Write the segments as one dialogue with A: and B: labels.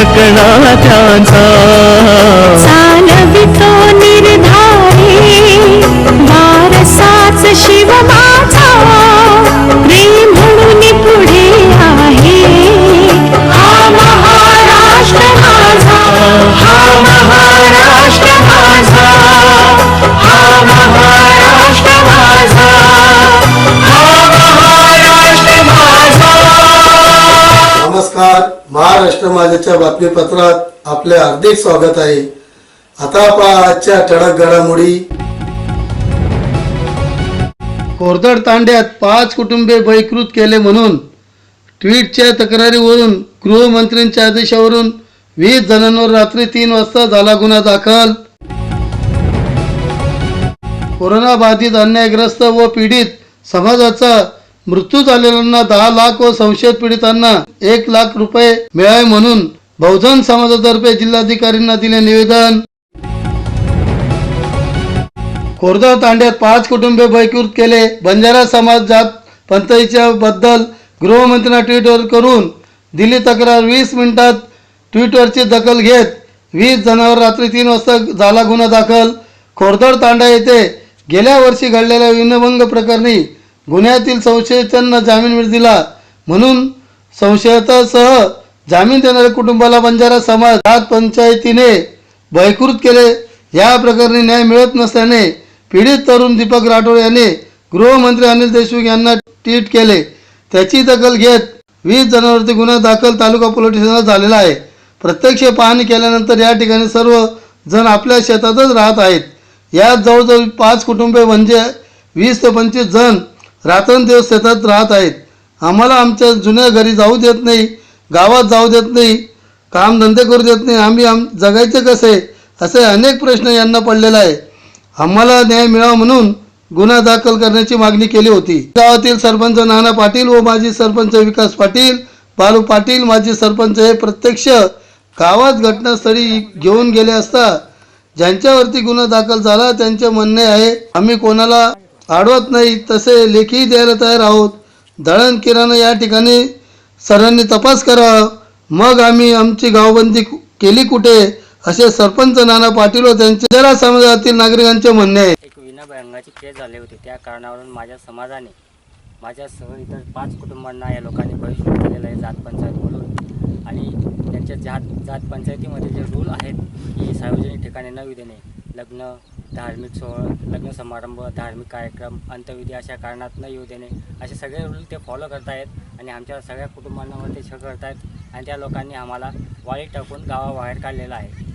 A: इतिहास त्यांचा
B: महाराष्ट्र
C: माझ्याच्या बातमीपत्रात आपले हार्दिक स्वागत आहे. आता पहा आजच्या ठळक घडामोडी. कोरदड तांड्यात पाच कुटुंबे बहिकृत केले म्हणून ट्विटच्या तक्रारीवरून गृहमंत्र्यांच्या आदेशावरून वीस जणांवर रात्री तीन वाजता झाला गुन्हा दाखल. कोरोना बाधित अन्यायग्रस्त व पीडित समाजाचा मृत्यू झालेल्यांना दहा लाख व संशयित पीडितांना एक लाख रुपये मिळावे म्हणून बहुजन समाजातर्फे जिल्हाधिकाऱ्यांना दिले निवेदन. खोरदा तांड्यात पाच कुटुंबे बहिकृत केले. बंजारा समाज जात पंचायतीच्या बद्दल गृहमंत्र्यांना ट्विटवर करून दिली तक्रार वीस मिनिटात ट्विटवरची दखल घेत वीस जणांवर रात्री तीन वाजता झाला गुन्हा दाखल. खोरदड तांडा येथे गेल्या वर्षी घडलेल्या विनभंग प्रकरणी गुन्ह्यातील संशयितांना जामीन मिळ दिला. म्हणून संशयितासह जामीन देणाऱ्या कुटुंबाला बंजारा समाज जात पंचायतीने बहिकृत केले. या प्रकरणी न्याय मिळत नसल्याने पीडित तरुण दीपक राठोड यांनी गृहमंत्री अनिल देशमुख यांना ट्विट केले. त्याची दखल घेत वीस जणांवरती गुन्हा दाखल तालुका पोलीस स्टेशनला झालेला आहे. प्रत्यक्ष पाहणी केल्यानंतर या ठिकाणी सर्व जण आपल्या शेतातच राहत आहेत. यात जवळजवळ पाच कुटुंबे म्हणजे वीस ते पंचवीस जण रात्रंदिवस शेतात राहत आहेत. आम्हाला आमच्या जुन्या घरी जाऊ देत नाही गावात जाऊ देत नाही कामधंदे करू देत नाही आम्ही आम जगायचे कसे? असे अनेक प्रश्न यांना पडलेला आहे. आम्हाला न्याय मिळावा म्हणून गुन्हा दाखल करण्याची मागणी केली होती. गावातील सरपंच नाना पाटील व माजी सरपंच विकास पाटील बालू पाटील माजी सरपंच हे प्रत्यक्ष गावात घटनास्थळी घेऊन गेले असता ज्यांच्यावरती गुन्हा दाखल झाला त्यांचे म्हणणे आहे आम्ही कोणाला अडवत नाही तसे लेखी द्यायला तयार आहोत. दळण किराणा या ठिकाणी सरांनी तपास करावा. मग आम्ही आमची गावबंदी केली कुठे? असे सरपंच नाना पाटील व त्यांचे जरा समाजातील नागरिकांचे म्हणणे आहे.
D: एक विनाभयंगाची केस झाले होते. त्या कारणावरून माझ्या समाजाने माझ्यासह इतर पाच कुटुंबांना या लोकांनी बहिष्कृत केलेला आहे जात म्हणून. आणि त्यांच्या जात जात पंचायतीमध्ये जे रूल आहेत की सार्वजनिक ठिकाणी न देणे. लग्न धार्मिक सोहळा लग्न समारंभ धार्मिक कार्यक्रम अंत्यविधी अशा कारणात न येऊ देणे असे सगळे रूल ते फॉलो करतायत आणि आमच्या सगळ्या कुटुंबांवर ते छळ करतायत आणि त्या लोकांनी आम्हाला वाळी टाकून गावाबाहेर काढलेलं आहे.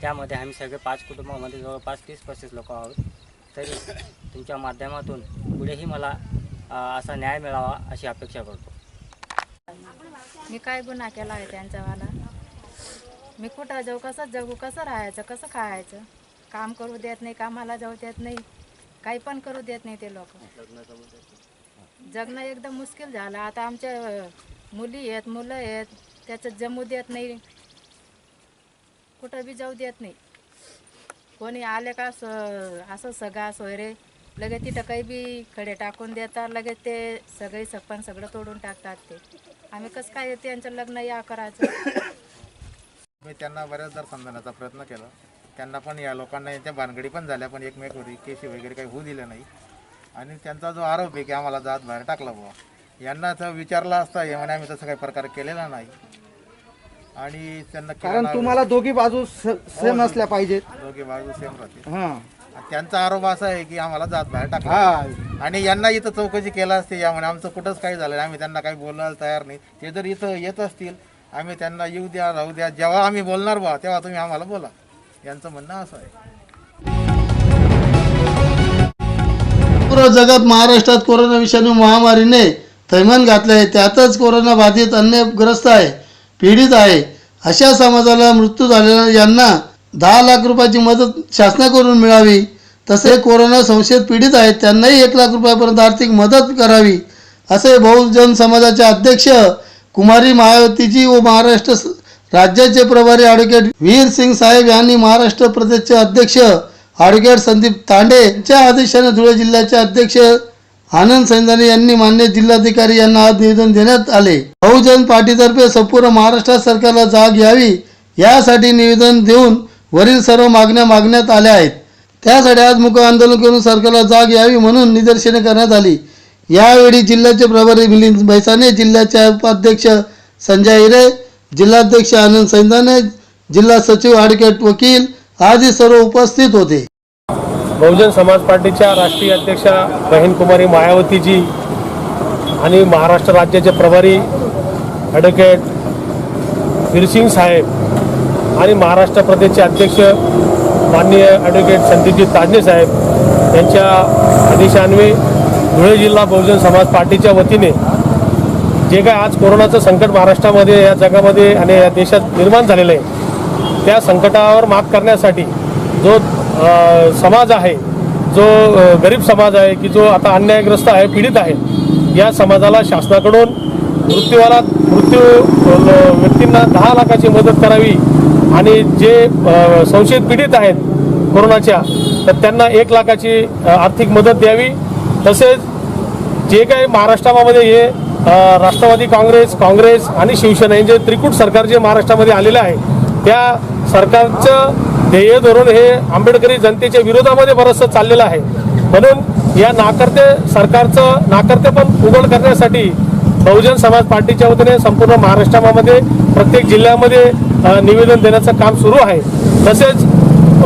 D: त्यामध्ये आम्ही सगळे पाच कुटुंबामध्ये जवळपास तीस पस्तीस लोक आहोत. तरी तुमच्या माध्यमातून पुढेही मला असा न्याय मिळावा अशी अपेक्षा करतो.
E: मी काय गुन्हा केला आहे त्यांच्यावाला? मी कुठं जाऊ कसं जगू कसं राहायचं कसं खायचं? काम करू देत नाही कामाला जाऊ देत नाही काही पण करू देत नाही ते लोक. जगणं एकदम मुश्किल झालं. आता आमच्या मुली आहेत मुलं आहेत त्याच्यात जमू देत नाही. कुठं बी जाऊ देत नाही. कोणी आले का स असं सगळा सोयरे लगेच तिथं काही बी खडे टाकून देतात लगेच ते सगळे सगळं सगळं तोडून टाकतात ते. आम्ही कसं काय त्यांचं लग्न या करायचं?
F: मी त्यांना बऱ्याचदा समजण्याचा प्रयत्न केला. त्यांना पण या लोकांना त्या भानगडी पण झाल्या पण एकमेकावर केसी वगैरे काही होऊ दिलं नाही. आणि त्यांचा जो आरोप आहे की आम्हाला जात बाहेर टाकला बुवा यांना तर विचारला असता हे म्हणे आम्ही तसं काही प्रकार केलेला नाही. आणि त्यांना
G: कारण तुम्हाला दोघी बाजू सेम असल्या पाहिजेत.
F: दोघे बाजू सेम राहते
G: हा.
F: त्यांचा आरोप असा आहे की आम्हाला जात बाहेर टाकला
G: हा.
F: आणि यांना इथं चौकशी केला असते या म्हणे आमचं कुठंच काही झालं नाही आम्ही त्यांना काही बोलायला तयार नाही. ते जर इथं येत असतील आम्ही त्यांना येऊ द्या राहू द्या जेव्हा आम्ही बोलणार बा तेव्हा तुम्ही आम्हाला बोला. यांचं म्हणणं असं आहे.
C: पूर्ण जगात महाराष्ट्रात कोरोना विषाणू महामारीने थैमान घातले आहे. त्यातच कोरोना बाधित अन्य ग्रस्त आहे पीडित आहे. अशा समाजाला मृत्यू झालेल्या यांना दहा लाख रुपयाची मदत शासनाकडून मिळावी. तसे कोरोना संशयित पीडित आहेत त्यांनाही एक लाख रुपयापर्यंत आर्थिक मदत करावी. असे बहुजन समाजाचे अध्यक्ष कुमारी मायावतीजी व महाराष्ट्र राज्याचे प्रभारी ॲडव्होकेट वीर सिंग साहेब यांनी महाराष्ट्र प्रदेशचे अध्यक्ष ॲडव्होकेट संदीप तांडे यांच्या आदेशाने धुळे जिल्ह्याचे अध्यक्ष आनंद सैंदाने यांनी मान्य जिल्हाधिकारी यांना आज निवेदन देण्यात आले. बहुजन पार्टीतर्फे संपूर्ण महाराष्ट्र सरकारला जाग यावी यासाठी निवेदन देऊन वरील सर्व मागण्या मागण्यात आल्या आहेत. त्यासाठी आज मुक आंदोलन करून सरकारला जाग यावी म्हणून निदर्शने करण्यात आली. यावेळी जिल्ह्याचे प्रभारी मिलिंद बैसाने जिल्ह्याचे उपाध्यक्ष संजय हिरे जिल्हाध्यक्ष आनंद सैंदाने जिल्हा सचिव ॲडव्होकेट वकील आदी सर्व उपस्थित होते.
H: बहुजन समाज पार्टीच्या राष्ट्रीय अध्यक्षा बहीण कुमारी मायावतीजी आणि महाराष्ट्र राज्याचे प्रभारी ॲडव्होकेट वीरसिंग साहेब आणि महाराष्ट्र प्रदेशचे अध्यक्ष माननीय ॲडव्होकेट संदीपजी ताजने साहेब यांच्या आदेशान्वये धुळे जिल्हा बहुजन समाज पार्टीच्या वतीने जे काय आज कोरोनाचं संकट महाराष्ट्रामध्ये या जगामध्ये आणि या देशात निर्माण झालेलं आहे त्या संकटावर मात करण्यासाठी जो समाज आहे जो गरीब समाज आहे की जो आता अन्यायग्रस्त आहे पीडित आहे या समाजाला शासनाकडून मृत्यूवाला मृत्यू व्यक्तींना दहा लाखाची मदत करावी आणि जे संशयित पीडित आहेत कोरोनाच्या तर त्यांना एक लाखाची आर्थिक मदत द्यावी. तसेच जे काही महाराष्ट्रामध्ये हे राष्ट्रवादी काँग्रेस काँग्रेस आणि शिवसेना यांचे त्रिकूट सरकार जे महाराष्ट्रामध्ये आलेलं आहे त्या सरकारचं ध्येय धोरण हे आंबेडकरी जनतेच्या विरोधामध्ये बरंचसं चाललेलं आहे. म्हणून या नाकर्ते सरकारचं नाकर्तेपण उघड करण्यासाठी बहुजन समाज पार्टीच्या वतीने संपूर्ण महाराष्ट्रामध्ये प्रत्येक जिल्ह्यामध्ये निवेदन देण्याचं काम सुरू आहे. तसेच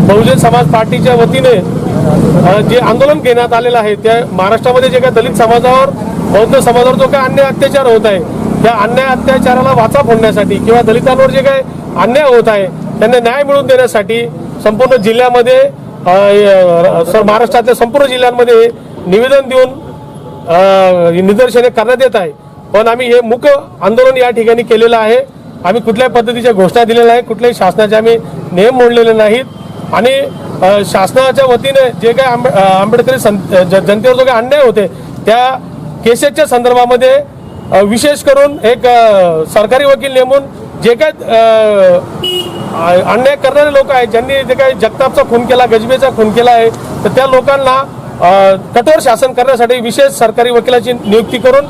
H: बहुजन समाज पार्टीच्या वतीने जे आंदोलन घेण्यात आलेलं आहे त्या महाराष्ट्रामध्ये जे काही दलित समाजावर बौद्ध समाजावर जो काही अन्याय अत्याचार होत आहे त्या अन्याय अत्याचाराला वाचा फोडण्यासाठी किंवा दलितांवर जे काही अन्याय होत आहे त्यांना न्याय मिळवून देण्यासाठी संपूर्ण जिल्ह्यामध्ये महाराष्ट्रातल्या संपूर्ण जिल्ह्यांमध्ये निवेदन देऊन निदर्शने करण्यात येत आहे. पण आम्ही हे मुक आंदोलन या ठिकाणी केलेलं आहे. आम्ही कुठल्याही पद्धतीच्या घोषणा दिलेल्या आहे कुठल्याही शासनाचे आम्ही नियम मोडलेले नाहीत. आणि शासनाच्या वतीने जे काही आंबे आंबेडकरी जनतेवर जो काही अन्याय होते त्या केसेसच्या संदर्भामध्ये विशेष करून एक सरकारी वकील नेमून जे काय अन्याय करणारे लोक आहेत ज्यांनी जे काही जगतापचा खून केला गजबेचा खून केला आहे तर त्या लोकांना कठोर शासन करण्यासाठी विशेष सरकारी वकिलाची नियुक्ती करून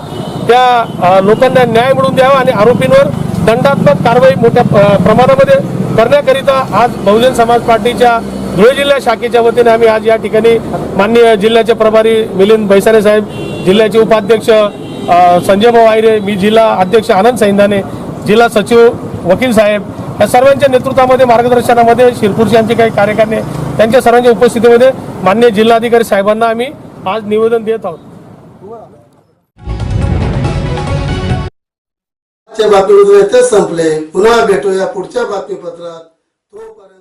H: त्या लोकांना न्याय मिळवून द्यावा आणि आरोपींवर दंडात्मक कारवाई मोठ्या प्रमाणामध्ये करण्याकरिता आज बहुजन समाज पार्टीच्या धुळे जिल्हा शाखेच्या वतीने आम्ही आज या ठिकाणी माननीय जिल्ह्याचे प्रभारी मिलिंद भैसारे साहेब जिल्ह्याचे उपाध्यक्ष संजय भाऊ आयरे मी जिल्हा अध्यक्ष आनंद सैंदाने जिल्हा सचिव वकील साहेब या सर्वांच्या नेतृत्वामध्ये मार्गदर्शनामध्ये शिरपूरचे आमचे काही कार्यकर्ते त्यांच्या सर्वांच्या उपस्थितीमध्ये मान्य जिल्हाधिकारी साहेबांना आम्ही आज निवेदन देत आहोत.
C: बातमीपत्र संपले. पुन्हा भेटूया पुढच्या बातमीपत्रात. तोपर्यंत